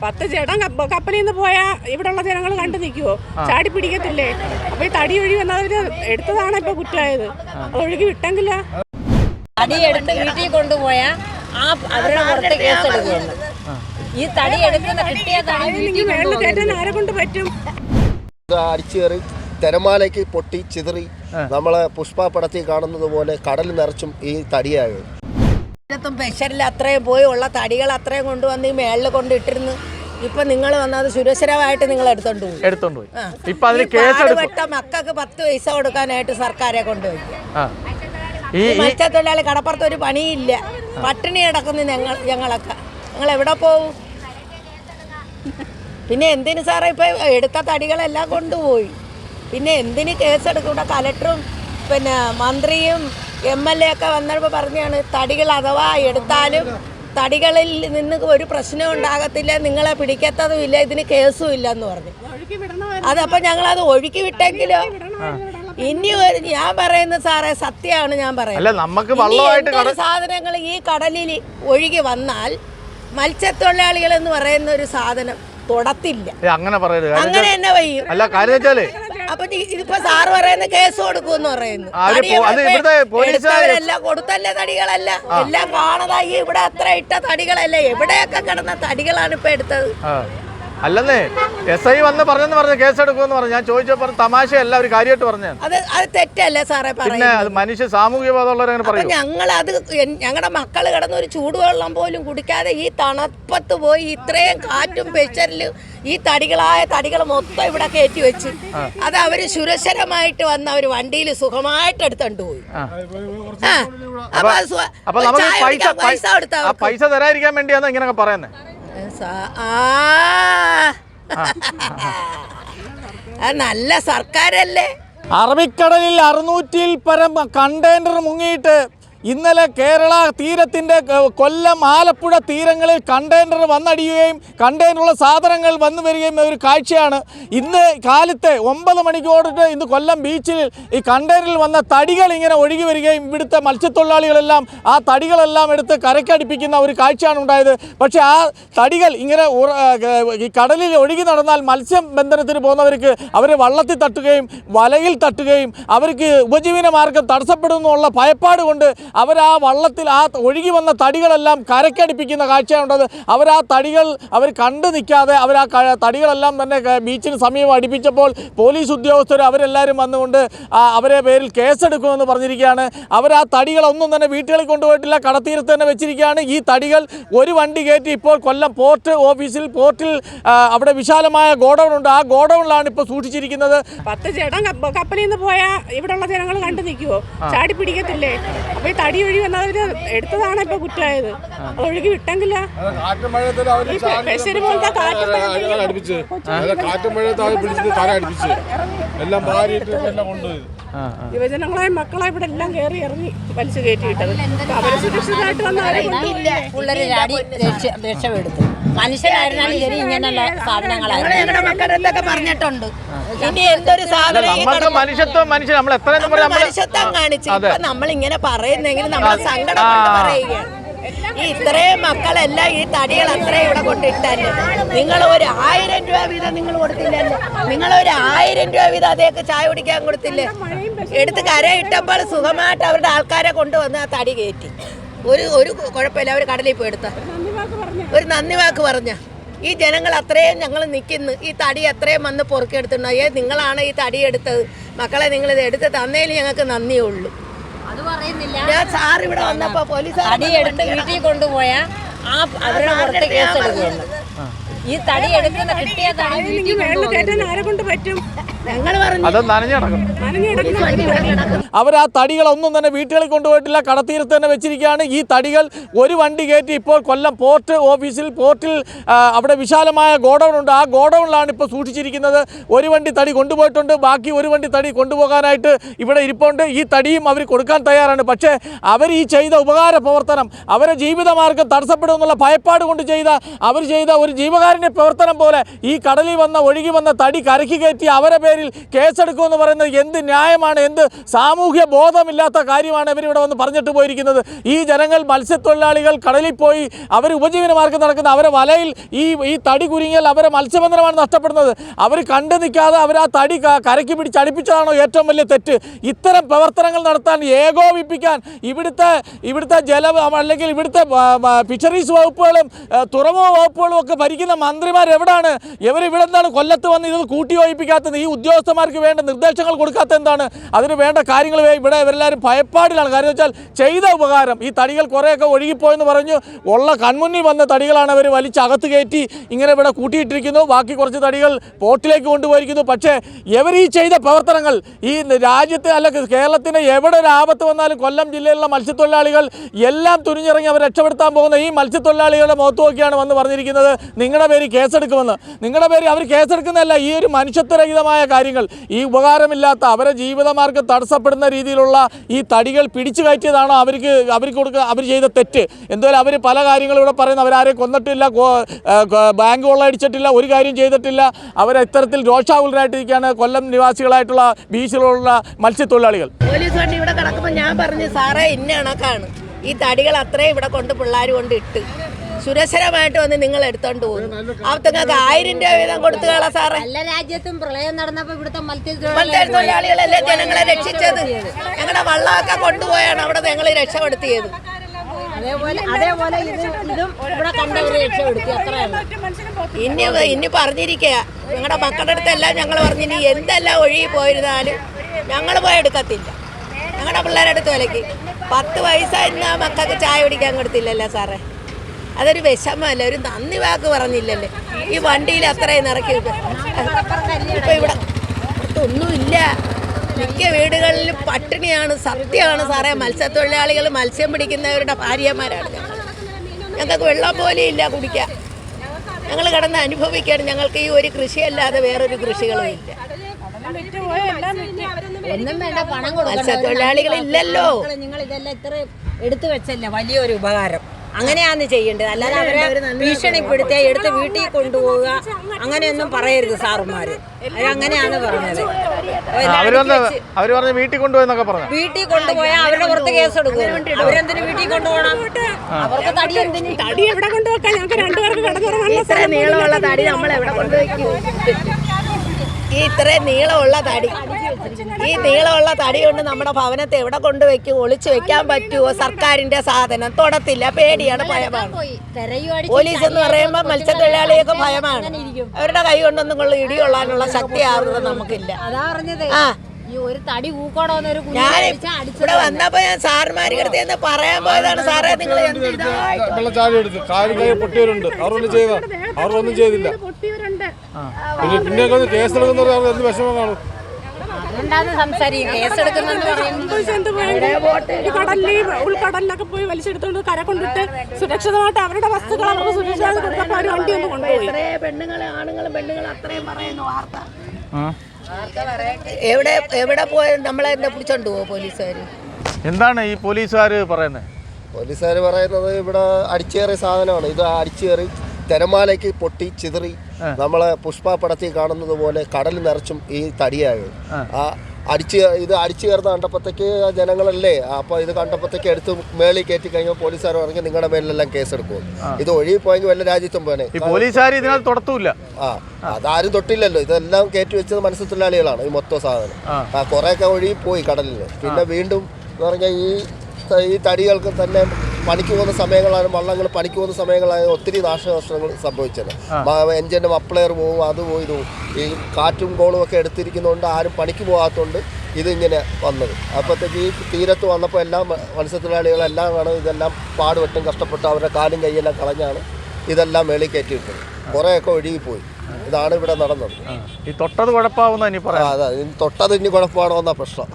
പത്ത് ചേട്ടൻ കപ്പ- കപ്പലിൽ നിന്ന് പോയാൽ ഇവിടെയുള്ള ജനങ്ങൾ കണ്ടു നിൽക്കുവോ ചാടി പിടിക്കത്തില്ലേ? അപ്പൊ ഈ തടി ഒഴി വന്നവര് എടുത്തതാണ് ഇപ്പൊ കുറ്റമായത് അത് ഒഴുകി വിട്ടെങ്കില. തടി എടുത്ത് വീട്ടിൽ കൊണ്ടുപോയ ആ അവരുടെ പുറത്ത് കേസ് എടുക്കുകയുള്ളു ഈ തടി എടുക്കുന്ന കിട്ടിയ തടി വീട്ടിൽ എനിക്ക് വെള്ളം കയറ്റാൻ ആരെ കൊണ്ട് പറ്റും? അടിച്ചേറി തിരമാലയ്ക്ക് പൊട്ടി ചിതറി നമ്മളെ പുഷ്പ പടത്തിൽ കാണുന്നത് പോലെ കടൽ നിറച്ചും ഈ തടിയായത്. ത്തും പ്രഷറിൽ അത്രയും പോയി ഉള്ള തടികൾ അത്രയും കൊണ്ടുവന്ന് ഈ മേളിൽ കൊണ്ടിട്ടിരുന്നു ഇപ്പൊ നിങ്ങൾ വന്നത് സുരക്ഷരമായിട്ട് നിങ്ങൾ എടുത്തോണ്ട് പോയി. എടുത്തോണ്ട് പോയി. ഇപ്പൊ അതിന് കേസെടുത്ത മക്കൾക്ക് പത്ത് പൈസ കൊടുക്കാനായിട്ട് സർക്കാരെ കൊണ്ടുപോയി. ഈ ഈ മത്സ്യത്തൊഴിലാളി കടപ്പുറത്ത് ഒരു പണിയില്ല. പട്ടിണി കിടക്കുന്ന ഞങ്ങൾ ഞങ്ങളൊക്കെ. ഞങ്ങൾ എവിടെ പോവും? പിന്നെ എന്തിന് സാറേ ഇപ്പൊ എടുത്ത തടികളെല്ലാം കൊണ്ടുപോയി? പിന്നെ എന്തിന് കേസെടുക്കും ഇവിടെ കലക്ടറും പിന്നെ മന്ത്രിയും എം എൽ എ ഒക്കെ വന്നപ്പോൾ പറഞ്ഞാണ് തടികൾ അഥവാ എടുത്താലും തടികളിൽ നിന്ന് ഒരു പ്രശ്നം ഉണ്ടാകത്തില്ല നിങ്ങളെ പിടിക്കത്തതും ഇല്ല ഇതിന് കേസും ഇല്ല എന്ന് പറഞ്ഞു. അതപ്പൊ വിടണ അതപ്പോ ഞങ്ങളത് ഒഴുക്കി വിട്ടെങ്കിലോ? ഇനി ഒരു ഞാൻ പറയുന്ന സാറേ സത്യമാണ് ഞാൻ പറയുന്നത്. സാധനങ്ങൾ ഈ കടലിൽ ഒഴുകി വന്നാൽ മത്സ്യത്തൊഴിലാളികൾ എന്ന് പറയുന്ന ഒരു സാധനം തൊടത്തില്ല. അങ്ങനെ അങ്ങനെ തന്നെ വയ്യും. അല്ല കാര്യം വെച്ചാലേ അപ്പൊ ഈ- ഇതിപ്പോ സാറ് പറയുന്ന കേസ് പറയുന്നു. കൊടുത്തല്ലേ തടികളല്ല? എല്ലാം കാണതായി ഇവിടെ അത്ര ഇട്ട തടികളല്ലേ? എവിടെയൊക്കെ കിടന്ന തടികളാണ് ഇപ്പൊ എടുത്തത്. അല്ലെന്നേ എസ് ഐ വന്ന് പറഞ്ഞെന്ന് പറഞ്ഞു കേസ് എടുക്കുമെന്ന് പറഞ്ഞു. ഞാൻ ചോദിച്ചപ്പോൾ തമാശയല്ല ഒരു കാര്യമായിട്ട് പറഞ്ഞു അത് അത് തെറ്റല്ലേ സാറേ പിന്നെ അത് മനുഷ്യ സാമൂഹ്യ ബോധമുള്ളവരങ്ങനെ പറയും? ഞങ്ങൾ അത് ഞങ്ങളുടെ മക്കൾ കിടന്ന് ഒരു ചൂടുവെള്ളം പോലും കുടിക്കാതെ ഈ തണുപ്പത്ത് പോയി ഇത്രയും കാറ്റും പെച്ചറിലും ഈ തടികളായ തടികൾ മൊത്തം ഇവിടെ കയറ്റി വെച്ച്. അത് അവർ സുരക്ഷരമായിട്ട് വന്ന് അവർ വണ്ടിയിൽ സുഖമായിട്ട് എടുത്തോണ്ട് പോയി. ഒരു പൈസ കൊടുത്താ. പൈസ തരാതിരിക്കാൻ വേണ്ടിയാണ് ഇങ്ങനെയൊക്കെ പറയുന്നത് നല്ല സർക്കാരല്ലേ? അറബിക്കടലിൽ അറുന്നൂറ്റിൽ പരം കണ്ടെയ്നർ മുങ്ങിയിട്ട് ഇന്നലെ കേരള തീരത്തിന്റെ കൊല്ലം ആലപ്പുഴ തീരങ്ങളിൽ കണ്ടെയ്നർ വന്നടിയുകയും കണ്ടെയ്നറുള്ള സാധനങ്ങൾ വന്നു വരികയും ഒരു കാഴ്ചയാണ്. ഇന്ന് കാലത്തെ ഒമ്പത് മണിക്കോടിട്ട് ഇന്ന് കൊല്ലം ബീച്ചിൽ ഈ കണ്ടെയ്നറിൽ വന്ന തടികൾ ഇങ്ങനെ ഒഴുകി വരികയും ഇവിടുത്തെ മത്സ്യത്തൊഴിലാളികളെല്ലാം ആ തടികളെല്ലാം എടുത്ത് കരക്കടിപ്പിക്കുന്ന ഒരു കാഴ്ചയാണ് ഉണ്ടായത്. പക്ഷേ ആ തടികൾ ഇങ്ങനെ ഈ കടലിൽ ഒഴുകി നടന്നാൽ മത്സ്യബന്ധനത്തിന് പോകുന്നവർക്ക് അവരെ വള്ളത്തിൽ തട്ടുകയും വലയിൽ തട്ടുകയും അവർക്ക് ഉപജീവന മാർഗം തടസ്സപ്പെടുന്നുള്ള ഭയപ്പാട് കൊണ്ട് അവർ ആ വള്ളത്തിൽ ആ ഒഴുകി വന്ന തടികളെല്ലാം കരക്കടിപ്പിക്കുന്ന കാഴ്ചയുണ്ടത്. അവർ ആ തടികൾ അവർ കണ്ടു നിൽക്കാതെ അവർ ആ തടികളെല്ലാം തന്നെ ബീച്ചിന് സമീപം അടുപ്പിച്ചപ്പോൾ പോലീസ് ഉദ്യോഗസ്ഥർ അവരെല്ലാവരും വന്നുകൊണ്ട് അവരെ പേരിൽ കേസെടുക്കുമെന്ന് പറഞ്ഞിരിക്കുകയാണ്. അവർ ആ തടികളൊന്നും തന്നെ വീട്ടുകളിൽ കൊണ്ടുപോയിട്ടില്ല. കടത്തീരത്ത് തന്നെ വെച്ചിരിക്കുകയാണ്. ഈ തടികൾ ഒരു വണ്ടി കയറ്റി ഇപ്പോൾ കൊല്ലം പോർട്ട് ഓഫീസിൽ പോർട്ടിൽ അവിടെ വിശാലമായ ഗോഡൗൺ ഉണ്ട്. ആ ഗോഡൗണിലാണ് ഇപ്പോൾ സൂക്ഷിച്ചിരിക്കുന്നത്. പത്ത് ചേട്ടൻ കപ്പ- കപ്പലിൽ നിന്ന് പോയാൽ ഇവിടെയുള്ള ജനങ്ങൾ കണ്ടു നിൽക്കുവോ? ചാടി പിടിക്കത്തില്ലേ? തടി ഒഴി വന്നാൽ അവർ എടുത്തതാണ് ഇപ്പൊ കുറ്റമായത്. ഒഴുകി വിട്ടെങ്കിലാ. യുവജനങ്ങളായ പോലത്തെ കാറ്റ് മക്കളെ ഇവിടെ എല്ലാം കയറി ഇറങ്ങി വലിച്ചു കയറ്റിയിട്ടത്. വിട്ടത് അവർ സുരക്ഷിതമായിട്ട് വന്നാലും അവരെ രക്ഷപ്പെടുത്തു. മനുഷ്യനായിരുന്നാലും ശരി ഇങ്ങനെയുള്ള സാധനങ്ങളായിരുന്നു അടുത്തൊക്കെ പറഞ്ഞിട്ടുണ്ട്. ഇനി എന്തൊരു സാധനം നമ്മൾക്ക് മനുഷ്യത്വം മനുഷ്യൻ നമ്മൾ എത്ര പറയാം മനുഷ്യത്വം കാണിച്ച്. ഇപ്പൊ നമ്മൾ ഇങ്ങനെ പറയുന്നെങ്കിൽ നമ്മൾ സങ്കടം കൊണ്ട് പറയുകയാണ്. ഈ ഇത്രയും മക്കളെല്ലാം ഈ തടികൾ അത്രയും ഇവിടെ കൊണ്ടിട്ടല്ലേ? നിങ്ങൾ ഒരു ആയിരം രൂപ വീതം നിങ്ങൾ കൊടുത്തില്ലല്ലോ? നിങ്ങൾ ഒരു ആയിരം രൂപ വീതം അതേക്ക് ചായ കുടിക്കാൻ കൊടുത്തില്ലേ? എടുത്ത് കരയിട്ടപ്പോൾ സുഖമായിട്ട് അവരുടെ ആൾക്കാരെ കൊണ്ടുവന്ന് ആ തടി കയറ്റി. ഒരു ഒരു കുഴപ്പമില്ല അവർ കടലിൽ പോയി എടുത്ത. ഒരു നന്ദി വാക്ക് പറഞ്ഞ. ഈ ജനങ്ങൾ അത്രയും ഞങ്ങൾ നിൽക്കുന്നു ഈ തടി അത്രയും വന്ന് പൊറുക്കിയെടുത്തിട്ടുണ്ട് ഏ നിങ്ങളാണ് ഈ തടി എടുത്തത്. മക്കളെ നിങ്ങൾ ഇത് എടുത്ത് തന്നതിൽ ഞങ്ങൾക്ക് നന്ദിയേ ഉള്ളൂ. ഞാൻ സാർ ഇവിടെ വന്നപ്പോ പോലീസ് തടി എടുത്ത് വീട്ടിൽ കൊണ്ടുപോയാൽ ആ അവരുടെ പുറത്ത് കേസ് എടുക്കുകയുള്ളു ഈ തടി എടുക്കുന്ന ആരെ കൊണ്ട് പറ്റും? അത് നനഞ്ഞു അവർ ആ തടികൾ ഒന്നും തന്നെ വീട്ടുകളിൽ കൊണ്ടുപോയിട്ടില്ല. കടത്തീരത്ത് തന്നെ വെച്ചിരിക്കുകയാണ്. ഈ തടികൾ ഒരു വണ്ടി കയറ്റി ഇപ്പോൾ കൊല്ലം പോർട്ട് ഓഫീസിൽ പോർട്ടിൽ അവിടെ വിശാലമായ ഗോഡൗൺ ഉണ്ട്. ആ ഗോഡൗണിലാണ് ഇപ്പോൾ സൂക്ഷിച്ചിരിക്കുന്നത്. ഒരു വണ്ടി തടി കൊണ്ടുപോയിട്ടുണ്ട്. ബാക്കി ഒരു വണ്ടി തടി കൊണ്ടുപോകാനായിട്ട് ഇവിടെ ഇരിപ്പുണ്ട്. ഈ തടിയും അവർ കൊടുക്കാൻ തയ്യാറാണ്. പക്ഷേ അവർ ഈ ചെയ്ത ഉപകാര പ്രവർത്തനം അവരെ ജീവിതമാർഗം തടസ്സപ്പെടുമെന്നുള്ള ഭയപ്പാട് കൊണ്ട് ചെയ്ത അവർ ചെയ്ത ഒരു ജീവകാരുണ്യ ജീവകാരുണ്യ പ്രവർത്തനം പോലെ ഈ കടലിൽ വന്ന ഒഴുകി വന്ന തടി കരക്കി കയറ്റി അവരെ പേരിൽ കേസെടുക്കുമെന്ന് പറയുന്നത് എന്ത് ന്യായമാണ് എന്ത് സാമൂഹ്യ ബോധമില്ലാത്ത കാര്യമാണ് ഇവരിവിടെ വന്ന് പറഞ്ഞിട്ട് പോയിരിക്കുന്നത്. ഈ ജനങ്ങൾ മത്സ്യത്തൊഴിലാളികൾ കടലിൽ പോയി അവർ ഉപജീവന മാർഗം നടക്കുന്ന അവരെ വലയിൽ ഈ ഈ തടി കുരുങ്ങിയാൽ അവരെ മത്സ്യബന്ധനമാണ് നഷ്ടപ്പെടുന്നത്. അവർ കണ്ടു നിൽക്കാതെ അവർ ആ തടി കരക്കി പിടിച്ച് അടുപ്പിച്ചതാണോ ഏറ്റവും വലിയ തെറ്റ്? ഇത്തരം പ്രവർത്തനങ്ങൾ നടത്താൻ ഏകോപിപ്പിക്കാൻ ഇവിടുത്തെ ഇവിടുത്തെ ജല അല്ലെങ്കിൽ ഇവിടുത്തെ ഫിഷറീസ് വകുപ്പുകളും തുറമുഖ വകുപ്പുകളും ഒക്കെ ഭരിക്കുന്ന മന്ത്രിമാർ എവിടെയാണ് ഇവർ ഇവിടെ എന്താണ് കൊല്ലത്ത് വന്ന് ഇത് കൂട്ടിയോജിപ്പിക്കാത്തത് ഈ ഉദ്യോഗസ്ഥന്മാർക്ക് വേണ്ട നിർദ്ദേശങ്ങൾ കൊടുക്കാത്ത എന്താണ്? അതിന് വേണ്ട കാര്യങ്ങൾ ഇവിടെ ഇവരെല്ലാവരും ഭയപ്പാടിലാണ്. കാര്യം വെച്ചാൽ ചെയ്ത ഉപകാരം ഈ തടികൾ കുറേയൊക്കെ ഒഴുകിപ്പോയെന്ന് പറഞ്ഞു ഉള്ള കൺമുന്നിൽ വന്ന തടികളാണ് അവർ വലിച്ചകത്ത് കയറ്റി ഇങ്ങനെ ഇവിടെ കൂട്ടിയിട്ടിരിക്കുന്നു. ബാക്കി കുറച്ച് തടികൾ പോർട്ടിലേക്ക് കൊണ്ടുപോയിരിക്കുന്നു. പക്ഷേ ഇവർ ഈ ചെയ്ത പ്രവർത്തനങ്ങൾ ഈ രാജ്യത്തെ അല്ല കേരളത്തിന് എവിടെ ഒരു ആപത്ത് വന്നാലും കൊല്ലം ജില്ലയിലുള്ള മത്സ്യത്തൊഴിലാളികൾ എല്ലാം തുനിഞ്ഞിറങ്ങി അവർ രക്ഷപ്പെടുത്താൻ പോകുന്ന ഈ മത്സ്യത്തൊഴിലാളികളുടെ മുഖത്ത് നോക്കിയാണ് വന്ന് പറഞ്ഞിരിക്കുന്നത്. നിങ്ങളുടെ പേര് കേസെടുക്കുമെന്ന്. നിങ്ങളുടെ പേര് അവർ കേസെടുക്കുന്നതല്ല ഈ ഒരു മനുഷ്യത്വരഹിതമായ കാര്യങ്ങൾ. ഈ ഉപകാരമില്ലാത്ത അവരെ ജീവിതമാർഗം തടസ്സപ്പെടുന്ന രീതിയിലുള്ള ഈ തടികൾ പിടിച്ചു കയറ്റിയതാണോ അവർക്ക് അവർക്ക് കൊടുക്കുക അവർ ചെയ്ത തെറ്റ്? എന്തായാലും അവർ പല കാര്യങ്ങളും ഇവിടെ പറയുന്നത് അവരാരെയും കൊന്നിട്ടില്ല ബാങ്ക് കൊള്ളയടിച്ചിട്ടില്ല ഒരു കാര്യം ചെയ്തിട്ടില്ല. അവർ ഇത്തരത്തിൽ രോഷാകുലരായിട്ടിരിക്കുകയാണ് കൊല്ലം നിവാസികളായിട്ടുള്ള ബീച്ചിലുള്ള മത്സ്യത്തൊഴിലാളികൾ. പോലീസ് വണ്ടി ഇവിടെ കിടക്കുമ്പോൾ ഞാൻ പറഞ്ഞു സാറേ ഇന്ന കണക്കാണ് ഈ തടികൾ അത്രയും ഇവിടെ കൊണ്ട് പിള്ളേർ കൊണ്ട് ഇട്ട്. സുരക്ഷരമായിട്ട് വന്ന് നിങ്ങൾ എടുത്തോണ്ട് പോകും അവർക്ക് ആയിരം രൂപ വീതം കൊടുത്തു കളാ സാറേ. എല്ലാ രാജ്യത്തും പ്രളയം നടന്നപ്പോ ഇവിടുത്തെ മത്സ്യത്തൊഴിലാളികളല്ലേ ജനങ്ങളെ രക്ഷിച്ചത്? ഞങ്ങളുടെ വള്ളമൊക്കെ കൊണ്ടുപോയാണ് അവിടെ ഞങ്ങൾ രക്ഷപ്പെടുത്തിയത്. ഇനി ഇനി പറഞ്ഞിരിക്കുക ഞങ്ങളുടെ മക്കളുടെ അടുത്തെല്ലാം ഞങ്ങൾ പറഞ്ഞിനി എന്തെല്ലാം ഒഴുകി പോയിരുന്നാലും ഞങ്ങൾ പോയി എടുക്കത്തില്ല. ഞങ്ങളുടെ പിള്ളേരെടുത്ത് വിലക്ക്. പത്ത് വയസ്സായിരുന്ന മക്കൾക്ക് ചായ കുടിക്കാൻ കൊടുത്തില്ലല്ലോ സാറേ. അതൊരു വിഷമമല്ല ഒരു നന്ദി വാക്ക് പറഞ്ഞില്ലല്ലേ? ഈ വണ്ടിയിൽ അത്രയും നിറക്കി ഇപ്പൊ ഇവിടെ ഒന്നുമില്ല. മിക്ക വീടുകളിലും പട്ടിണിയാണ് സത്യമാണ് സാറേ. മത്സ്യത്തൊഴിലാളികൾ മത്സ്യം പിടിക്കുന്നവരുടെ ഭാര്യമാരാണ് ഞങ്ങൾ. ഞങ്ങൾക്ക് വെള്ളം പോലും ഇല്ല കുടിക്കാൻ. ഞങ്ങൾ കിടന്ന് അനുഭവിക്കുകയാണ്. ഞങ്ങൾക്ക് ഈ ഒരു കൃഷിയല്ലാതെ വേറൊരു കൃഷികളും ഇല്ല. ഒന്നും വേണ്ട പണം. മത്സ്യത്തൊഴിലാളികളില്ലല്ലോ. നിങ്ങൾ ഇതെല്ലാം ഇത്ര എടുത്തു വെച്ചല്ലേ വലിയൊരു ഉപകാരം. അങ്ങനെയാന്ന് ചെയ്യേണ്ടത്. അല്ലാതെ അവരെ ഭീഷണിപ്പെടുത്തിയ എടുത്ത് വീട്ടിൽ കൊണ്ടുപോവുക. അങ്ങനെയൊന്നും പറയരുത് സാറുമാര്. അവരങ്ങനെയാണ് അങ്ങനെയാണ് പറഞ്ഞത്. അവർ അവർ വീട്ടിൽ കൊണ്ടുപോയെന്നൊക്കെ പറഞ്ഞു. വീട്ടിൽ കൊണ്ടുപോയാൽ അവരുടെ പുറത്ത് കേസ് എടുക്കും അവരെന്തിന് വീട്ടിൽ കൊണ്ടുപോകണം? അവർക്ക് തടി എന്തിന്? തടി എവിടെ ഞങ്ങൾക്ക് രണ്ടുപേർക്ക് ഇത്ര നീളമുള്ള തടി നമ്മൾ എവിടെ ഈ ഇത്രയും നീളമുള്ള തടി. ഈ നീളമുള്ള തടി കൊണ്ട് നമ്മുടെ ഭവനത്തെ എവിടെ കൊണ്ടുവയ്ക്കും ഒളിച്ചു വെക്കാൻ പറ്റുമോ സർക്കാരിന്റെ സാധനം തൊടത്തില്ല. പേടിയാണ് ഭയമാണ്. പോലീസ് എന്ന് പറയുമ്പോൾ മത്സ്യത്തൊഴിലാളിയൊക്കെ ഭയമാണ്. അവരുടെ കൈ കൊണ്ടൊന്നും കൊള്ള ഇടികൊള്ളാനുള്ള ശക്തി ആവുന്നത് നമുക്കില്ല. ആ. ഈ ഒരു തടി ഊക്കോടോന്നൊരു കുഞ്ഞു ഞാൻ ഇവിടെ വന്നപ്പോ ഞാൻ സാറുമാർ കിടത്തിയെന്ന് പറയാൻ പോയതാണ്. സാറേ നിങ്ങൾ ചെയ്തില്ല. പിന്നെ കേസെടുക്കുന്നവർ എന്ത് വിഷമം കാണും? അതുകൊണ്ടാണ് സംസാരിക്കും കേസെടുക്കുന്നെന്ന് പറയുന്നത്. കടലിൽ ഉൾക്കടലിലൊക്കെ പോയി വലിച്ചെടുത്തോണ്ട് കര കൊണ്ടിട്ട് സുരക്ഷിതമായിട്ട് അവരുടെ വസ്തുക്കൾ അവർക്ക് സുരക്ഷിതമായിട്ട് കൊടുത്തപ്പോൾ അവർ വണ്ടി ഒന്ന് കൊണ്ടുപോയി. പെണ്ണുങ്ങളെ ആണുങ്ങളും പെണ്ണുങ്ങളും അത്രയും പറയുന്നു വാർത്ത. എവിടെ എവിടെ പോയ നമ്മളെ എന്നെ പിടിച്ചോണ്ട് പോവോ പോലീസുകാർ എന്താണ് ഈ പോലീസുകാർ പറയുന്നത് പോലീസുകാർ പറയുന്നത് ഇവിടെ അടിച്ചേറിയ സാധനമാണ്. ഇത് അടിച്ചേറി തിരമാലയ്ക്ക് പൊട്ടി ചിതറി നമ്മളെ പുഷ്പപ്പടത്തിൽ കാണുന്നത് പോലെ കടൽ നിറച്ചും ഈ തടിയായത് ആ. അടിച്ച് ഇത് അടിച്ചു കയറുന്ന കണ്ടപ്പോഴത്തേക്ക് ജനങ്ങളല്ലേ അപ്പൊ ഇത് കണ്ടപ്പോഴത്തേക്ക് എടുത്ത് മേളിൽ കയറ്റി കഴിഞ്ഞാൽ പോലീസുകാർ പറഞ്ഞു നിങ്ങളുടെ മേലെല്ലാം കേസെടുക്കും ഇത് ഒഴി പോയെങ്കിൽ വല്ല രാജ്യത്തും പോനെ പോലീസുകാർ ഇതിനകത്ത് തൊടത്തൂല്ല. ആ അതാരും തൊട്ടില്ലല്ലോ. ഇതെല്ലാം കയറ്റി വെച്ചത് മത്സ്യത്തൊഴിലാളികളാണ് ഈ മൊത്തം സാധനം. ആ. കുറേയൊക്കെ ഒഴുകി പോയി കടലിൽ പിന്നെ വീണ്ടും എന്ന് പറഞ്ഞാൽ ഈ ഈ തടികൾക്ക് തന്നെ പണിക്ക് പോകുന്ന സമയങ്ങളായാലും വള്ളങ്ങൾ പണിക്ക് പോകുന്ന സമയങ്ങളായാലും ഒത്തിരി നാശനഷ്ടങ്ങൾ സംഭവിച്ചത്. എഞ്ചിന്റെ മപ്ലെയർ പോവും അത് പോയി ഇത്. ഈ കാറ്റും കോളും ഒക്കെ എടുത്തിരിക്കുന്നതുകൊണ്ട് ആരും പണിക്ക് പോകാത്തതുകൊണ്ട് ഇതിങ്ങനെ വന്നത്. അപ്പോഴത്തേക്ക് ഈ തീരത്ത് വന്നപ്പോൾ എല്ലാം മത്സ്യത്തൊഴിലാളികളെല്ലാം ആണ് ഇതെല്ലാം പാടുപെട്ടും കഷ്ടപ്പെട്ട് അവരുടെ കാലും കൈയെല്ലാം കളഞ്ഞാണ് ഇതെല്ലാം മേളിൽ കയറ്റിയിട്ടത്. കുറേയൊക്കെ ഒഴുകിപ്പോയി. ഇതാണ് ഇവിടെ നടന്നത്. ഈ തൊട്ടത് കുഴപ്പമാവുന്ന ഇനി പറയാം. അതെ. തൊട്ടത് ഇനി കുഴപ്പമാണോ എന്നാ പ്രശ്നം.